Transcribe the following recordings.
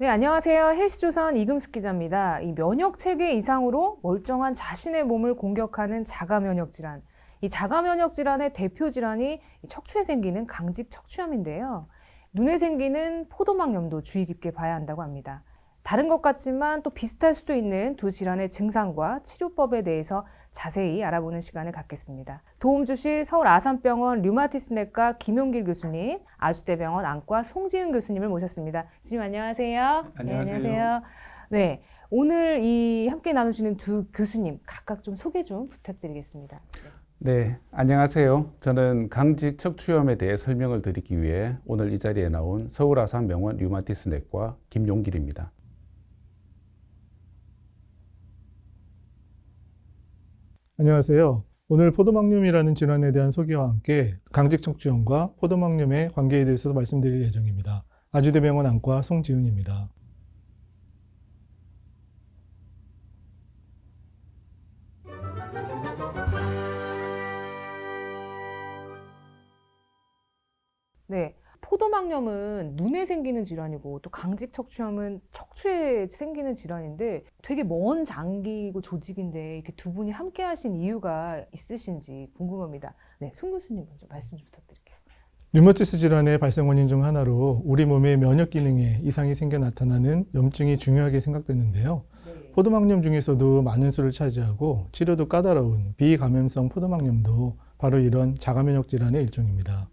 네, 안녕하세요. 헬스조선 이금숙 기자입니다. 이 면역 체계 이상으로 멀쩡한 자신의 몸을 공격하는 자가 면역 질환. 이 자가 면역 질환의 대표 질환이 이 척추에 생기는 강직 척추염인데요. 눈에 생기는 포도막염도 주의 깊게 봐야 한다고 합니다. 다른 것 같지만 또 비슷할 수도 있는 두 질환의 증상과 치료법에 대해서 자세히 알아보는 시간을 갖겠습니다. 도움 주실 서울 아산병원 류마티스내과 김용길 교수님, 아주대병원 안과 송지은 교수님을 모셨습니다. 교수님 안녕하세요. 안녕하세요. 네, 안녕하세요. 네, 오늘 이 함께 나누시는 두 교수님 각각 좀 소개 좀 부탁드리겠습니다. 네, 안녕하세요. 저는 강직 척추염에 대해 설명을 드리기 위해 오늘 이 자리에 나온 서울 아산병원 류마티스 내과 김용길입니다. 안녕하세요. 오늘 포도막염이라는 질환에 대한 소개와 함께 강직척추염과 포도막염의 관계에 대해서 말씀드릴 예정입니다. 아주대병원 안과 송지훈입니다. 네. 포도막염은 눈에 생기는 질환이고 또 강직 척추염은 척추에 생기는 질환인데 되게 먼 장기고 조직인데 이렇게 두 분이 함께 하신 이유가 있으신지 궁금합니다. 네, 송 교수님 먼저 말씀 좀 부탁드릴게요. 류마티스 질환의 발생 원인 중 하나로 우리 몸의 면역 기능에 이상이 생겨 나타나는 염증이 중요하게 생각되는데요. 포도막염 중에서도 많은 수를 차지하고 치료도 까다로운 비감염성 포도막염도 바로 이런 자가면역 질환의 일종입니다.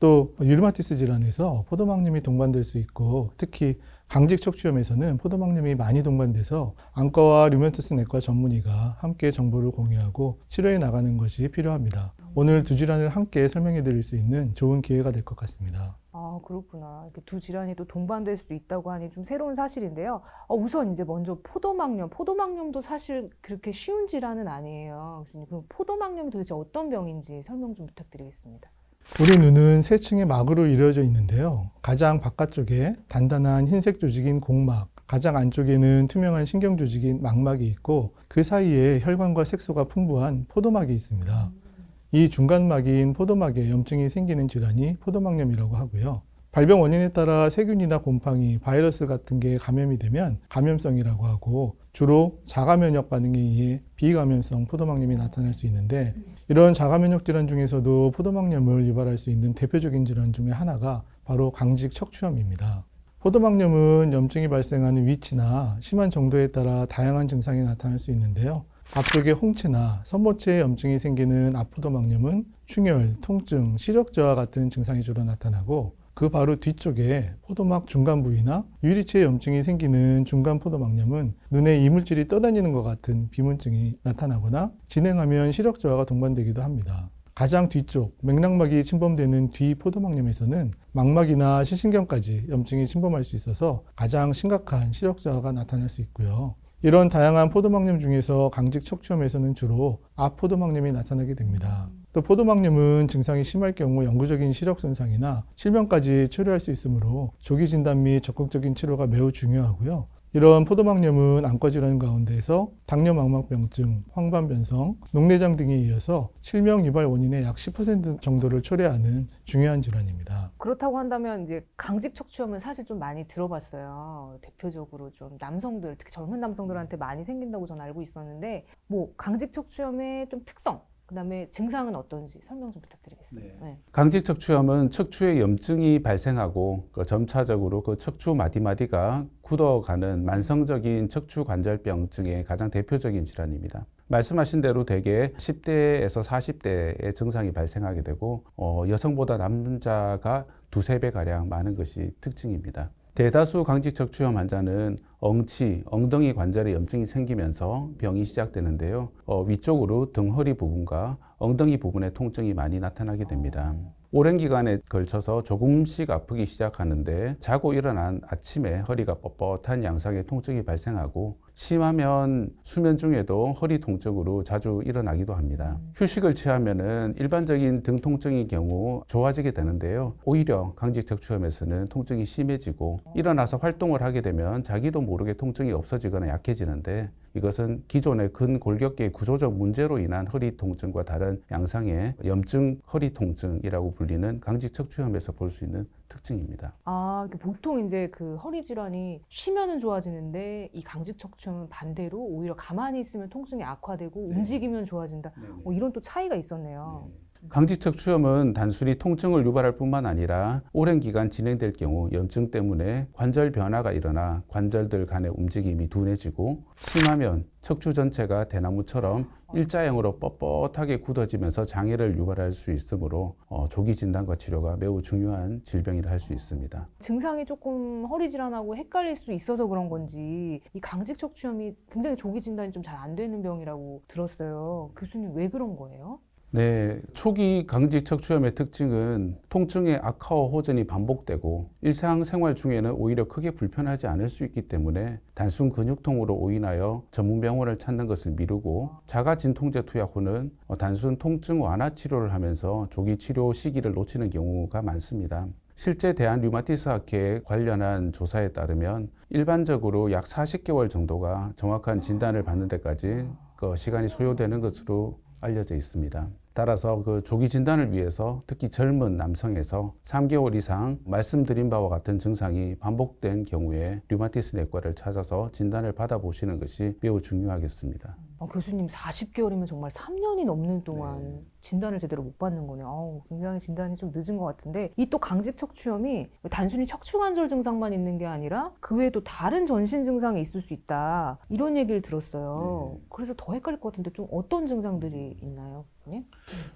또 류마티스 질환에서 포도막염이 동반될 수 있고 특히 강직 척추염에서는 포도막염이 많이 동반돼서 안과와 류마티스 내과 전문의가 함께 정보를 공유하고 치료해 나가는 것이 필요합니다. 오늘 두 질환을 함께 설명해 드릴 수 있는 좋은 기회가 될 것 같습니다. 아, 그렇구나. 두 질환이 또 동반될 수 있다고 하니 좀 새로운 사실인데요. 어, 우선 이제 먼저 포도막염. 포도막염도 사실 그렇게 쉬운 질환은 아니에요. 그럼 포도막염이 도대체 어떤 병인지 설명 좀 부탁드리겠습니다. 우리 눈은 세 층의 막으로 이루어져 있는데요. 가장 바깥쪽에 단단한 흰색 조직인 공막, 가장 안쪽에는 투명한 신경 조직인 망막이 있고 그 사이에 혈관과 색소가 풍부한 포도막이 있습니다. 이 중간막인 포도막에 염증이 생기는 질환이 포도막염이라고 하고요. 발병 원인에 따라 세균이나 곰팡이, 바이러스 같은 게 감염이 되면 감염성이라고 하고 주로 자가면역 반응에 의해 비감염성 포도막염이 나타날 수 있는데 이런 자가면역 질환 중에서도 포도막염을 유발할 수 있는 대표적인 질환 중에 하나가 바로 강직 척추염입니다. 포도막염은 염증이 발생하는 위치나 심한 정도에 따라 다양한 증상이 나타날 수 있는데요. 앞쪽에 홍채나 선모체에 염증이 생기는 앞포도막염은 충혈, 통증, 시력 저하 같은 증상이 주로 나타나고 그 바로 뒤쪽에 포도막 중간 부위나 유리체에 염증이 생기는 중간 포도막염은 눈에 이물질이 떠다니는 것 같은 비문증이 나타나거나 진행하면 시력 저하가 동반되기도 합니다. 가장 뒤쪽 맥락막이 침범되는 뒤 포도막염에서는 망막이나 시신경까지 염증이 침범할 수 있어서 가장 심각한 시력 저하가 나타날 수 있고요. 이런 다양한 포도막염 중에서 강직 척추염에서는 주로 앞포도막염이 나타나게 됩니다. 또 포도막염은 증상이 심할 경우 영구적인 시력 손상이나 실명까지 초래할 수 있으므로 조기 진단 및 적극적인 치료가 매우 중요하고요. 이런 포도막염은 안과 질환 가운데에서 당뇨망막병증, 황반변성, 녹내장 등에 이어서 실명 유발 원인의 약 10% 정도를 초래하는 중요한 질환입니다. 그렇다고 한다면 이제 강직 척추염은 사실 좀 많이 들어봤어요. 대표적으로 좀 남성들, 특히 젊은 남성들한테 많이 생긴다고 저는 알고 있었는데, 뭐 강직 척추염의 좀 특성, 그다음에 증상은 어떤지 설명 좀 부탁드리겠습니다. 네. 네. 강직 척추염은 척추에 염증이 발생하고 그 점차적으로 그 척추 마디마디가 굳어가는 만성적인 척추 관절병증의 가장 대표적인 질환입니다. 말씀하신 대로 대개 10대에서 40대의 증상이 발생하게 되고 어, 여성보다 남자가 두세 배 가량 많은 것이 특징입니다. 대다수 강직 척추염 환자는 엉치, 엉덩이 관절에 염증이 생기면서 병이 시작되는데요. 어, 위쪽으로 등 허리 부분과 엉덩이 부분에 통증이 많이 나타나게 됩니다. 오랜 기간에 걸쳐서 조금씩 아프기 시작하는데 자고 일어난 아침에 허리가 뻣뻣한 양상의 통증이 발생하고 심하면 수면 중에도 허리 통증으로 자주 일어나기도 합니다. 휴식을 취하면은 일반적인 등 통증의 경우 좋아지게 되는데요. 오히려 강직 척추염에서는 통증이 심해지고 일어나서 활동을 하게 되면 자기도 모르게 통증이 없어지거나 약해지는데 이것은 기존의 근골격계의 구조적 문제로 인한 허리 통증과 다른 양상의 염증 허리 통증이라고 불리는 강직 척추염에서 볼 수 있는 특징입니다. 아, 보통 이제 그 허리 질환이 쉬면은 좋아지는데 이 강직 척추염은 반대로 오히려 가만히 있으면 통증이 악화되고 네. 움직이면 좋아진다. 어, 이런 또 차이가 있었네요. 강직척 추염은 단순히 통증을 유발할 뿐만 아니라 오랜 기간 진행될 경우 염증 때문에 관절 변화가 일어나 관절들 간의 움직임이 둔해지고 심하면 척추 전체가 대나무처럼 일자형으로 뻣뻣하게 굳어지면서 장애를 유발할 수 있으므로 어, 조기 진단과 치료가 매우 중요한 질병이라 할 수 있습니다. 증상이 조금 허리 질환하고 헷갈릴 수 있어서 그런 건지 이 강직 척추염이 굉장히 조기 진단이 좀 잘 안 되는 병이라고 들었어요. 교수님 왜 그런 거예요? 네, 초기 강직 척추염의 특징은 통증의 악화와 호전이 반복되고 일상생활 중에는 오히려 크게 불편하지 않을 수 있기 때문에 단순 근육통으로 오인하여 전문병원을 찾는 것을 미루고 자가 진통제 투약 후는 어, 단순 통증 완화 치료를 하면서 조기 치료 시기를 놓치는 경우가 많습니다. 실제 대한 류마티스 학회에 관련한 조사에 따르면 일반적으로 약 40개월 정도가 정확한 진단을 받는 데까지 그 시간이 소요되는 것으로 알려져 있습니다. 따라서 그 조기 진단을 위해서 특히 젊은 남성에서 3개월 이상 말씀드린 바와 같은 증상이 반복된 경우에 류마티스 내과를 찾아서 진단을 받아보시는 것이 매우 중요하겠습니다. 어, 교수님 40개월이면 정말 3년이 넘는 동안 네. 진단을 제대로 못 받는 거네요. 아우, 굉장히 진단이 좀 늦은 것 같은데 이 또 강직 척추염이 단순히 척추관절 증상만 있는 게 아니라 그 외에도 다른 전신 증상이 있을 수 있다 이런 얘기를 들었어요. 네. 그래서 더 헷갈릴 것 같은데 좀 어떤 증상들이 있나요, 교수님?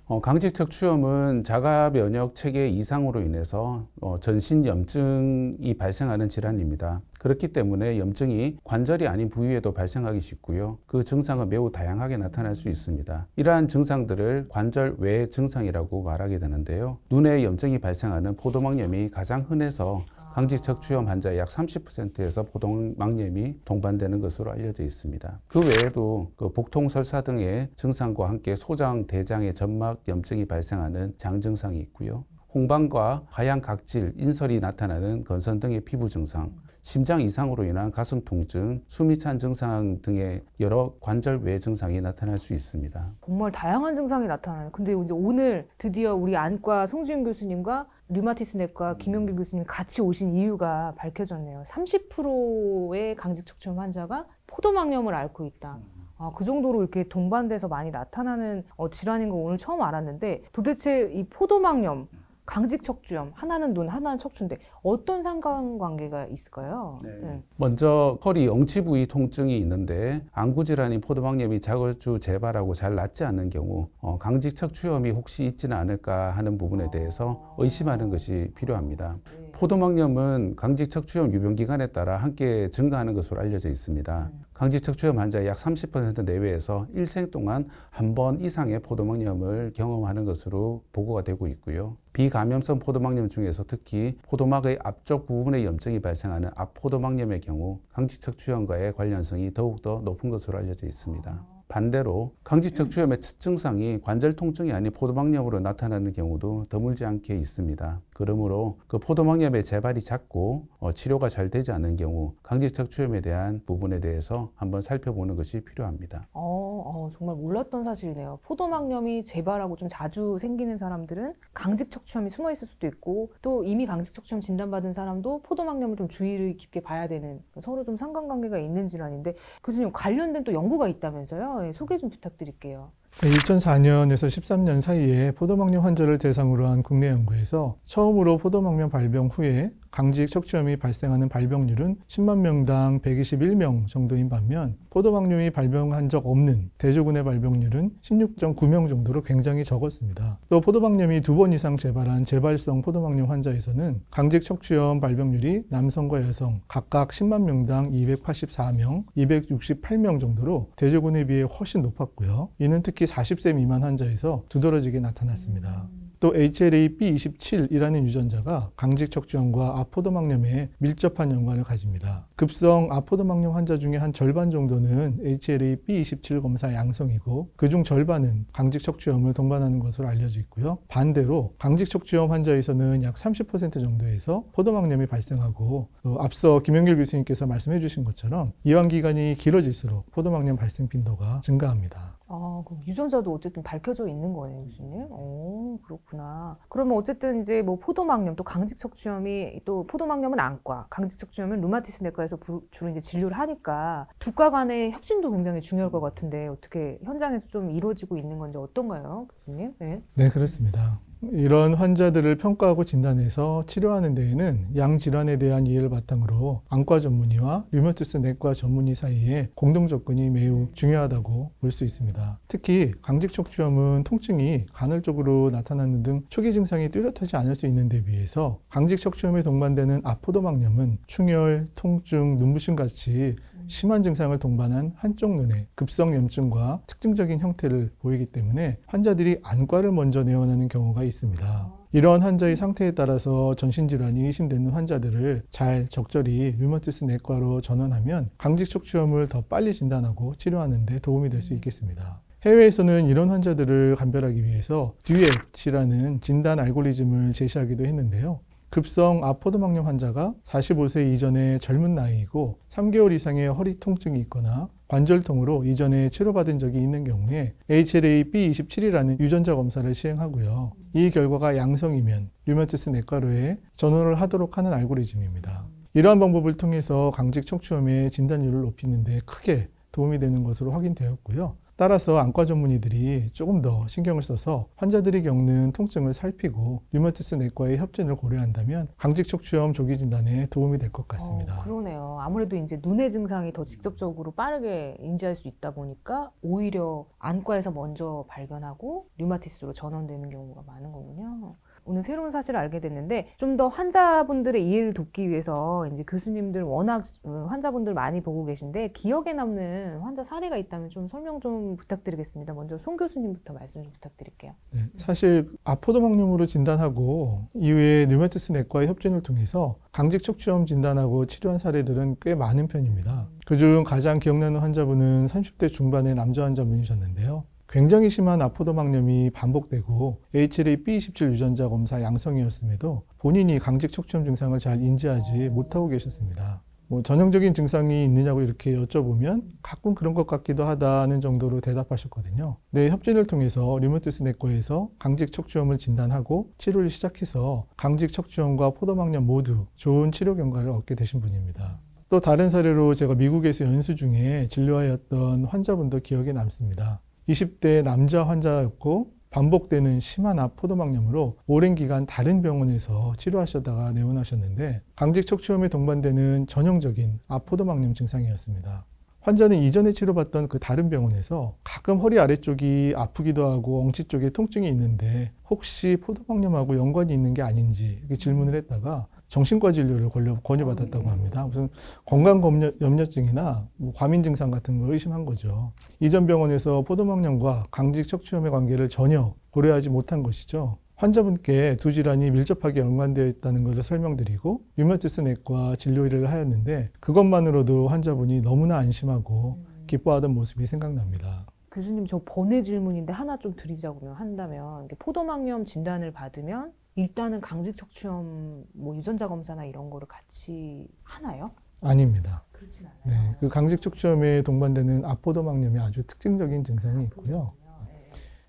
어, 강직척추염은 자가 면역 체계 이상으로 인해서 어, 전신 염증이 발생하는 질환입니다. 그렇기 때문에 염증이 관절이 아닌 부위에도 발생하기 쉽고요. 그 증상은 매우 다양하게 나타날 수 있습니다. 이러한 증상들을 관절 외 증상이라고 말하게 되는데요. 눈에 염증이 발생하는 포도막염이 가장 흔해서 강직척추염 환자의 약 30%에서 포도막염이 동반되는 것으로 알려져 있습니다. 그 외에도 그 복통, 설사 등의 증상과 함께 소장, 대장의 점막 염증이 발생하는 장 증상이 있고요. 홍방과 하얀 각질, 인설이 나타나는 건선 등의 피부 증상, 심장 이상으로 인한 가슴 통증, 숨이 찬 증상 등의 여러 관절 외 증상이 나타날 수 있습니다. 정말 다양한 증상이 나타나요. 근데 이제 오늘 드디어 우리 안과 송지윤 교수님과 류마티스 내과 김영길 교수님 같이 오신 이유가 밝혀졌네요. 30%의 강직 척추염 환자가 포도막염을 앓고 있다. 아, 그 정도로 이렇게 동반돼서 많이 나타나는 어, 질환인 거 오늘 처음 알았는데 도대체 이 포도막염, 강직 척추염 하나는 눈, 하나는 척추인데 어떤 상관관계가 있을까요? 네. 먼저 허리 엉치 부위 통증이 있는데 안구 질환인 포도막염이 자글주 재발하고 잘 낫지 않는 경우 어, 강직 척추염이 혹시 있지는 않을까 하는 부분에 대해서 의심하는 것이 필요합니다. 네. 포도막염은 강직 척추염 유병 기간에 따라 함께 증가하는 것으로 알려져 있습니다. 강직 척추염 환자의 약 30% 내외에서 일생 동안 한 번 이상의 포도막염을 경험하는 것으로 보고가 되고 있고요. 비감염성 포도막염 중에서 특히 포도막의 앞쪽 부분에 염증이 발생하는 앞포도막염의 경우 강직 척추염과의 관련성이 더욱더 높은 것으로 알려져 있습니다. 반대로 강직척추염의 첫 증상이 관절 통증이 아닌 포도막염으로 나타나는 경우도 드물지 않게 있습니다. 그러므로 그 포도막염의 재발이 작고 어, 치료가 잘 되지 않는 경우 강직척추염에 대한 부분에 대해서 한번 살펴보는 것이 필요합니다. 어, 어, 정말 몰랐던 사실이네요. 포도막염이 재발하고 좀 자주 생기는 사람들은 강직 척추염이 숨어 있을 수도 있고 또 이미 강직 척추염 진단받은 사람도 포도막염을 좀 주의를 깊게 봐야 되는 서로 좀 상관관계가 있는 질환인데 교수님 관련된 또 연구가 있다면서요? 예, 소개 좀 부탁드릴게요. 2004년에서 13년 사이에 포도막염 환자를 대상으로 한 국내 연구에서 처음으로 포도막염 발병 후에 강직 척추염이 발생하는 발병률은 10만 명당 121명 정도인 반면 포도막염이 발병한 적 없는 대조군의 발병률은 16.9명 정도로 굉장히 적었습니다. 또 포도막염이 두 번 이상 재발한 재발성 포도막염 환자에서는 강직 척추염 발병률이 남성과 여성 각각 10만 명당 284명, 268명 정도로 대조군에 비해 훨씬 높았고요. 이는 특히 40세 미만 환자에서 두드러지게 나타났습니다. 또 HLA-B27이라는 유전자가 강직 척추염과 아포도막염에 밀접한 연관을 가집니다. 급성 아포도막염 환자 중에 한 절반 정도는 HLA-B27 검사 양성이고 그중 절반은 강직 척추염을 동반하는 것으로 알려져 있고요. 반대로 강직 척추염 환자에서는 약 30% 정도에서 포도막염이 발생하고 또 앞서 김영길 교수님께서 말씀해 주신 것처럼 이완 기간이 길어질수록 포도막염 발생 빈도가 증가합니다. 아, 그럼 유전자도 어쨌든 밝혀져 있는 거네요, 교수님. 오, 그렇구나. 그러면 어쨌든 이제 뭐 포도막염, 또 강직척추염이 또 포도막염은 안과, 강직척추염은 루마티스 내과에서 부- 주로 이제 진료를 하니까 두과 간의 협진도 굉장히 중요할 것 같은데 어떻게 현장에서 좀 이루어지고 있는 건지 어떤가요, 교수님? 네. 네, 그렇습니다. 이런 환자들을 평가하고 진단해서 치료하는 데에는 양 질환에 대한 이해를 바탕으로 안과 전문의와 류마티스 내과 전문의 사이에 공동 접근이 매우 중요하다고 볼 수 있습니다. 특히 강직척추염은 통증이 간헐적으로 나타나는 등 초기 증상이 뚜렷하지 않을 수 있는 데 비해서 강직척추염에 동반되는 아포도막염은 충혈, 통증, 눈부심 같이 심한 증상을 동반한 한쪽 눈의 급성 염증과 특징적인 형태를 보이기 때문에 환자들이 안과를 먼저 내원하는 경우가 있습니다. 이러한 환자의 상태에 따라서 전신질환이 의심되는 환자들을 잘 적절히 류마티스 내과로 전원하면 강직 척추염을 더 빨리 진단하고 치료하는 데 도움이 될 수 있겠습니다. 해외에서는 이런 환자들을 감별하기 위해서 듀엣이라는 진단 알고리즘을 제시하기도 했는데요. 급성 아포도막염 환자가 45세 이전의 젊은 나이이고 3개월 이상의 허리 통증이 있거나 관절통으로 이전에 치료받은 적이 있는 경우에 HLA-B27이라는 유전자 검사를 시행하고요. 이 결과가 양성이면 류마티스 내과로에 전원을 하도록 하는 알고리즘입니다. 이러한 방법을 통해서 강직 척추염의 진단율을 높이는 데 크게 도움이 되는 것으로 확인되었고요. 따라서 안과 전문의들이 조금 더 신경을 써서 환자들이 겪는 통증을 살피고 류마티스 내과의 협진을 고려한다면 강직 척추염 조기 진단에 도움이 될 것 같습니다. 어, 그러네요. 아무래도 이제 눈의 증상이 더 직접적으로 빠르게 인지할 수 있다 보니까 오히려 안과에서 먼저 발견하고 류마티스로 전원되는 경우가 많은 거군요. 오늘 새로운 사실을 알게 됐는데 좀 더 환자분들의 이해를 돕기 위해서 이제 교수님들 워낙 어, 환자분들 많이 보고 계신데 기억에 남는 환자 사례가 있다면 좀 설명 좀 부탁드리겠습니다. 먼저 송 교수님부터 말씀 좀 부탁드릴게요. 네, 사실 아포도막염으로 진단하고 이후에 류마티스 내과의 협진을 통해서 강직 척추염 진단하고 치료한 사례들은 꽤 많은 편입니다. 그중 가장 기억나는 환자분은 30대 중반의 남자 환자분이셨는데요. 굉장히 심한 아포도막염이 반복되고 HLA-B27 유전자 검사 양성이었음에도 본인이 강직 척추염 증상을 잘 인지하지 못하고 계셨습니다. 뭐 전형적인 증상이 있느냐고 이렇게 여쭤보면 가끔 그런 것 같기도 하다는 정도로 대답하셨거든요. 네, 협진을 통해서 류마티스 내과에서 강직 척추염을 진단하고 치료를 시작해서 강직 척추염과 포도막염 모두 좋은 치료 결과를 얻게 되신 분입니다. 또 다른 사례로 제가 미국에서 연수 중에 진료하였던 환자분도 기억에 남습니다. 20대 남자 환자였고 반복되는 심한 아포도막염으로 오랜 기간 다른 병원에서 치료하시다가 내원하셨는데 강직 척추염에 동반되는 전형적인 아포도막염 증상이었습니다. 환자는 이전에 치료받던 그 다른 병원에서 가끔 허리 아래쪽이 아프기도 하고 엉치 쪽에 통증이 있는데 혹시 포도막염하고 연관이 있는 게 아닌지 질문을 했다가 정신과 진료를 권유, 권유 받았다고 합니다. 무슨 건강염려증이나 뭐 과민 증상 같은 걸 의심한 거죠. 이전 병원에서 포도막염과 강직 척추염의 관계를 전혀 고려하지 못한 것이죠. 환자분께 두 질환이 밀접하게 연관되어 있다는 것을 설명드리고 류마티스 내과 진료 일을 하였는데 그것만으로도 환자분이 너무나 안심하고 기뻐하던 모습이 생각납니다. 교수님 저 번외 질문인데 하나 좀 드리자고 한다면 포도막염 진단을 받으면 일단은 강직 척추염 뭐 유전자 검사나 이런 거를 같이 하나요? 아닙니다. 그렇진 않아요. 네, 그 강직 척추염에 동반되는 아포도막염이 아주 특징적인 증상이 있고요.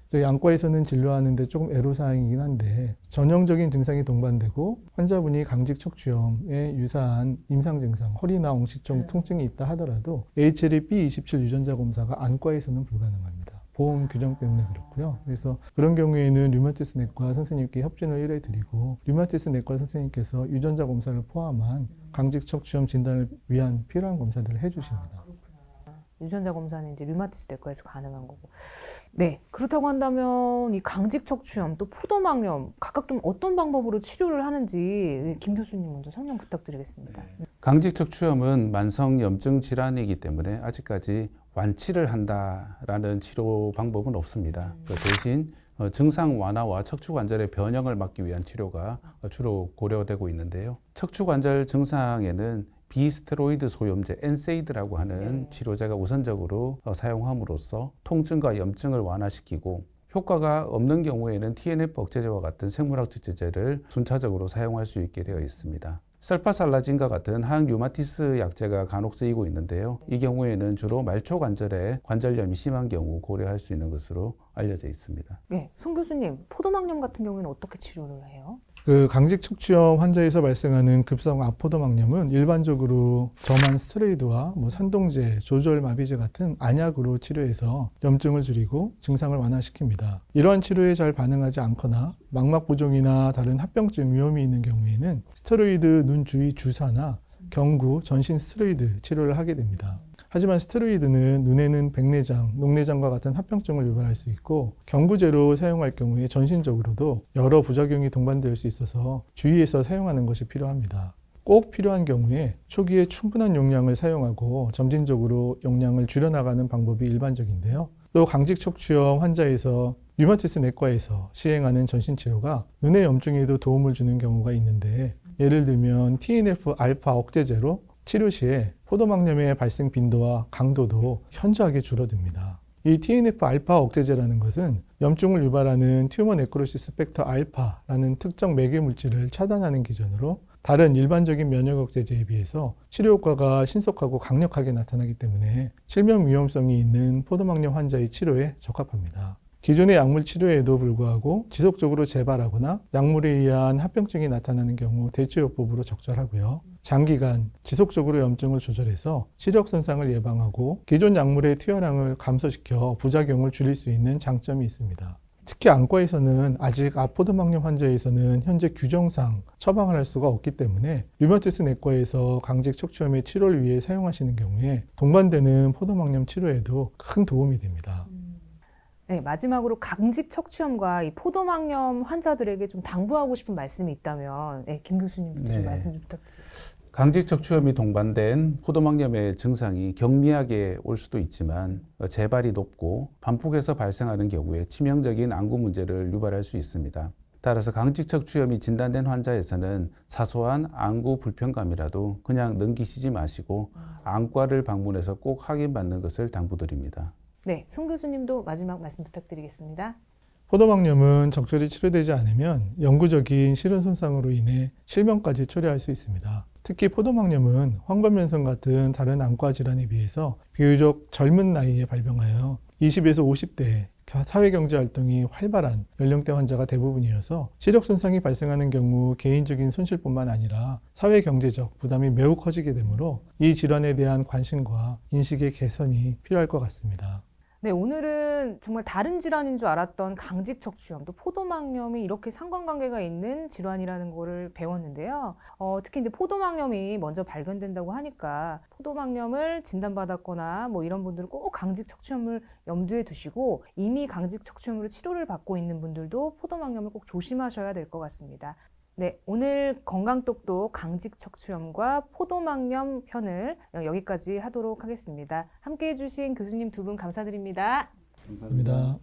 저희 안과에서는 진료하는데 조금 애로사항이긴 한데 전형적인 증상이 동반되고 환자분이 강직 척추염에 유사한 임상 증상, 허리나 엉치쪽 네. 통증이 있다 하더라도 HLA-B27 유전자 검사가 안과에서는 불가능합니다. 보험 규정 때문에 그렇고요. 그래서 그런 경우에는 류마티스 내과 선생님께 협진을 일해 드리고 류마티스 내과 선생님께서 유전자 검사를 포함한 강직 척추염 진단을 위한 필요한 검사들을 해주십니다. 유전자 검사는 이제 류마티스 내과에서 가능한 거고. 네. 그렇다고 한다면 이 강직 척추염 또 포도막염 각각 좀 어떤 방법으로 치료를 하는지 김 교수님 먼저 설명 부탁드리겠습니다. 강직 척추염은 만성 염증 질환이기 때문에 아직까지 완치를 한다라는 치료 방법은 없습니다. 그 대신 어, 증상 완화와 척추 관절의 변형을 막기 위한 치료가 어, 주로 고려되고 있는데요. 척추 관절 증상에는 비스테로이드 소염제 엔세이드라고 하는 네. 치료제가 우선적으로 어, 사용함으로써 통증과 염증을 완화시키고 효과가 없는 경우에는 TNF 억제제와 같은 생물학 적 제제를 순차적으로 사용할 수 있게 되어 있습니다. 설파살라진과 같은 항류마티스 약제가 간혹 쓰이고 있는데요. 이 경우에는 주로 말초 관절에 관절염이 심한 경우 고려할 수 있는 것으로 알려져 있습니다. 네, 송 교수님, 포도막염 같은 경우에는 어떻게 치료를 해요? 그 강직 척추염 환자에서 발생하는 급성 아포도막염은 일반적으로 점한 스테로이드와 뭐 산동제, 조절 마비제 같은 안약으로 치료해서 염증을 줄이고 증상을 완화시킵니다. 이러한 치료에 잘 반응하지 않거나 망막 부종이나 다른 합병증 위험이 있는 경우에는 스테로이드 눈 주위 주사나 경구, 전신 스테로이드 치료를 하게 됩니다. 하지만 스테로이드는 눈에는 백내장, 녹내장과 같은 합병증을 유발할 수 있고 경구제로 사용할 경우에 전신적으로도 여러 부작용이 동반될 수 있어서 주의해서 사용하는 것이 필요합니다. 꼭 필요한 경우에 초기에 충분한 용량을 사용하고 점진적으로 용량을 줄여나가는 방법이 일반적인데요. 또 강직 척추염 환자에서 류마티스 내과에서 시행하는 전신 치료가 눈의 염증에도 도움을 주는 경우가 있는데 예를 들면 TNF 알파 억제제로 치료 시에 포도막염의 발생 빈도와 강도도 현저하게 줄어듭니다. 이 TNF 알파 억제제라는 것은 염증을 유발하는 튜머 네크로시스 팩터 알파라는 특정 매개 물질을 차단하는 기전으로 다른 일반적인 면역 억제제에 비해서 치료 효과가 신속하고 강력하게 나타나기 때문에 실명 위험성이 있는 포도막염 환자의 치료에 적합합니다. 기존의 약물 치료에도 불구하고 지속적으로 재발하거나 약물에 의한 합병증이 나타나는 경우 대처요법으로 적절하고요. 장기간 지속적으로 염증을 조절해서 시력 손상을 예방하고 기존 약물의 투여량을 감소시켜 부작용을 줄일 수 있는 장점이 있습니다. 특히 안과에서는 아직 아포도막염 환자에서는 현재 규정상 처방을 할 수가 없기 때문에 류마티스 내과에서 강직 척추염의 치료를 위해 사용하시는 경우에 동반되는 포도막염 치료에도 큰 도움이 됩니다. 네, 마지막으로 강직 척추염과 이 포도막염 환자들에게 좀 당부하고 싶은 말씀이 있다면, 네, 김 교수님부터 좀 네. 말씀 좀 부탁드리겠습니다. 강직 척추염이 동반된 포도막염의 증상이 경미하게 올 수도 있지만 어, 재발이 높고 반복해서 발생하는 경우에 치명적인 안구 문제를 유발할 수 있습니다. 따라서 강직 척추염이 진단된 환자에서는 사소한 안구 불편감이라도 그냥 넘기시지 마시고 안과를 방문해서 꼭 확인받는 것을 당부드립니다. 네, 송 교수님도 마지막 말씀 부탁드리겠습니다. 포도막염은 적절히 치료되지 않으면 영구적인 실현 손상으로 인해 실명까지 초래할 수 있습니다. 특히 포도막염은 황반면성 같은 다른 안과 질환에 비해서 비교적 젊은 나이에 발병하여 20에서 50대 사회경제 활동이 활발한 연령대 환자가 대부분이어서 시력 손상이 발생하는 경우 개인적인 손실뿐만 아니라 사회 경제적 부담이 매우 커지게 되므로 이 질환에 대한 관심과 인식의 개선이 필요할 것 같습니다. 네, 오늘은 정말 다른 질환인 줄 알았던 강직 척추염, 또 포도막염이 이렇게 상관관계가 있는 질환이라는 거를 배웠는데요. 어, 특히 이제 포도막염이 먼저 발견된다고 하니까 포도막염을 진단받았거나 뭐 이런 분들은 꼭 강직 척추염을 염두에 두시고 이미 강직 척추염으로 치료를 받고 있는 분들도 포도막염을 꼭 조심하셔야 될 것 같습니다. 네, 오늘 건강똑똑 강직 척추염과 포도막염 편을 여기까지 하도록 하겠습니다. 함께 해주신 교수님 두 분 감사드립니다. 감사합니다.